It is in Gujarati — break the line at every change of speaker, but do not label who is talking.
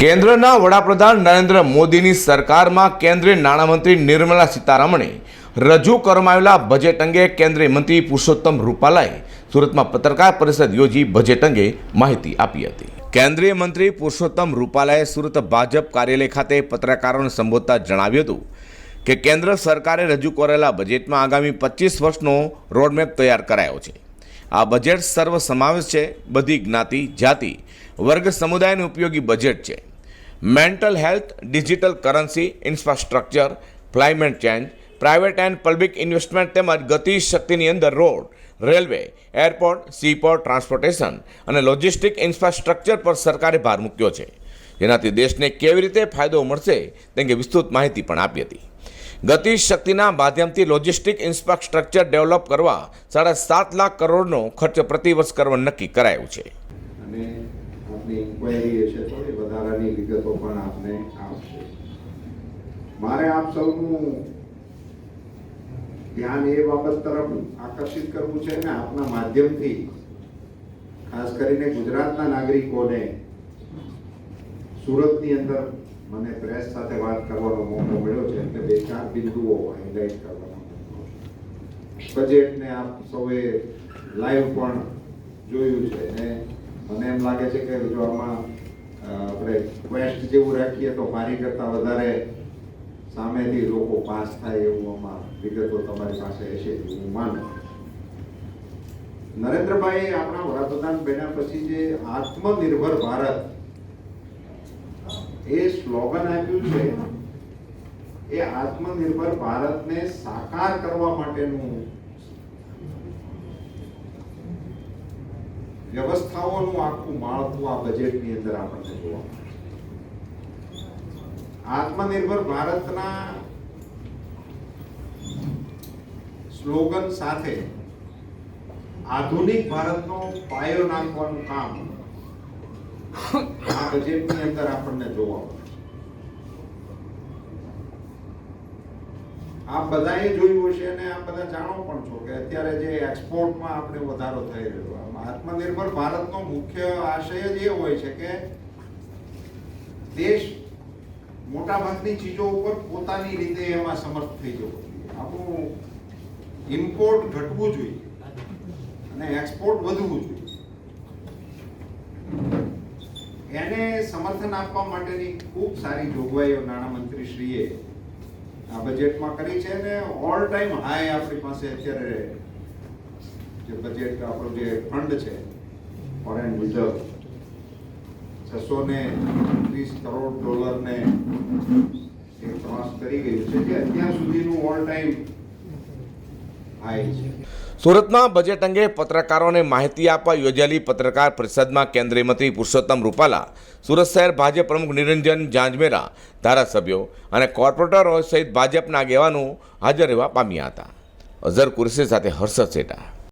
કેન્દ્રના વડાપ્રધાન નરેન્દ્ર મોદીની સરકારમાં કેન્દ્રીય નાણામંત્રી નિર્મલા સીતારમણે રજૂ કરવામાં બજેટ અંગે કેન્દ્રીય મંત્રી પુરુષોત્તમ રૂપાલાએ સુરતમાં પત્રકાર પરિષદ યોજી બજેટ અંગે માહિતી આપી હતી. કેન્દ્રીય મંત્રી પુરુષોત્તમ રૂપાલાએ સુરત ભાજપ કાર્યાલય ખાતે પત્રકારોને સંબોધતા જણાવ્યું હતું કે કેન્દ્ર સરકારે રજૂ કરેલા બજેટમાં આગામી પચીસ વર્ષનો રોડમેપ તૈયાર કરાયો છે. આ બજેટ સર્વસમાવેશ છે, બધી જ્ઞાતિ, જાતિ, વર્ગ સમુદાયને ઉપયોગી બજેટ છે. Mental health digital currency infrastructure climate change private and public investment તેમજ ગતિ શક્તિની અંદર road railway airport seaport transportation અને લોજિસ્ટિક ઇન્ફ્રાસ્ટ્રક્ચર પર સરકારે ભાર મૂક્યો છે. જેનાથી દેશને કેવી રીતે ફાયદો મળશે તે અંગે વિસ્તૃત માહિતી પણ આપી હતી. ગતિ શક્તિના માધ્યમથી લોજિસ્ટિક ઇન્ફ્રાસ્ટ્રક્ચર ડેવલપ કરવા સાડા સાત લાખ કરોડનો ખર્ચ પ્રતિ વર્ષ કરવા નક્કી કરાયું છે.
અને આપની ઇન્ક્વાયરી હશે થોડી વધારાની વિગતો પણ આપને આપશે. મારે આપ સૌનું ધ્યાન એ બાબત તરફ આકર્ષિત કરવું છે ને આપના માધ્યમથી, ખાસ કરીને ગુજરાતના નાગરિકોને સુરતની અંદર મને પ્રેસ સાથે વાત કરવાનો મોકો મળ્યો છે, એટલે બે ચાર બિંદુઓ હાઇલાઇટ કરવાનો બજેટને આપ સૌએ લાઈવ પણ જોયું છે ને મને એમ લાગે છે કે જો આમાં આપણે ક્વેસ્ટ જેવું રાખીએ તો મારી કરતાં વધારે સામેથી લોકો પાસ થાય એવું આમાં વિગતો તમારી પાસે હશે હું માનું. નરેન્દ્રભાઈ આપણા વડાપ્રધાન બન્યા પછી જે આત્મનિર્ભર ભારત, એ સ્લોગન આપ્યું છે, એ આત્મનિર્ભર ભારતને સાકાર કરવા માટેનું વ્યવસ્થાઓનું આખું માળખું આ બજેટની અંદર આપણને જોવા મળે આત્મનિર્ભર ભારતના સ્લોગન સાથે આધુનિક ભારતનો પાયો નાખવાનું કામ આ બજેટની અંદર આપણને જોવા મળે છે. આપ બધાએ જોયું હશે અને આપ બધા જાણો પણ છો કે અત્યારે જે એક્સપોર્ટમાં આપણે વધારો થઈ રહ્યો આત્મનિર્ભર ભારતનો મુખ્ય આશય જ એ હોય છે કે દેશ મોટા ભાગની ચીજો ઉપર પોતાની રીતે એમાં સમર્થ થઈ જવો જોઈએ આપણું ઇમ્પોર્ટ ઘટવું જોઈએ અને એક્સપોર્ટ વધવું જોઈએ એને સમર્થન આપવા માટેની ખૂબ સારી જોગવાઈઓ નાણામંત્રી શ્રીએ આ બજેટમાં કરી છે ને ઓલ ટાઈમ હાઈ આપણી પાસે અત્યારે જે બજેટ આપણો જે ફંડ છે ફોરેન રિઝર્વ છસો ને ત્રીસ કરોડ ડોલરને એ ક્રોસ કરી ગયું છે જે અત્યાર સુધીનું ઓલ ટાઈમ
સુરતમાં બજેટ અંગે પત્રકારોને માહિતી આપવા યોજાયેલી પત્રકાર પરિષદમાં કેન્દ્રીય મંત્રી પુરુષોત્તમ રૂપાલા, સુરત શહેર ભાજપ પ્રમુખ નિરંજન જાંજમેરા, ધારાસભ્યો અને કોર્પોરેટરો સહિત ભાજપના આગેવાનો હાજર રહેવા પામ્યા હતા. અઝર કુરશી સાથે હર્ષદ સેટા.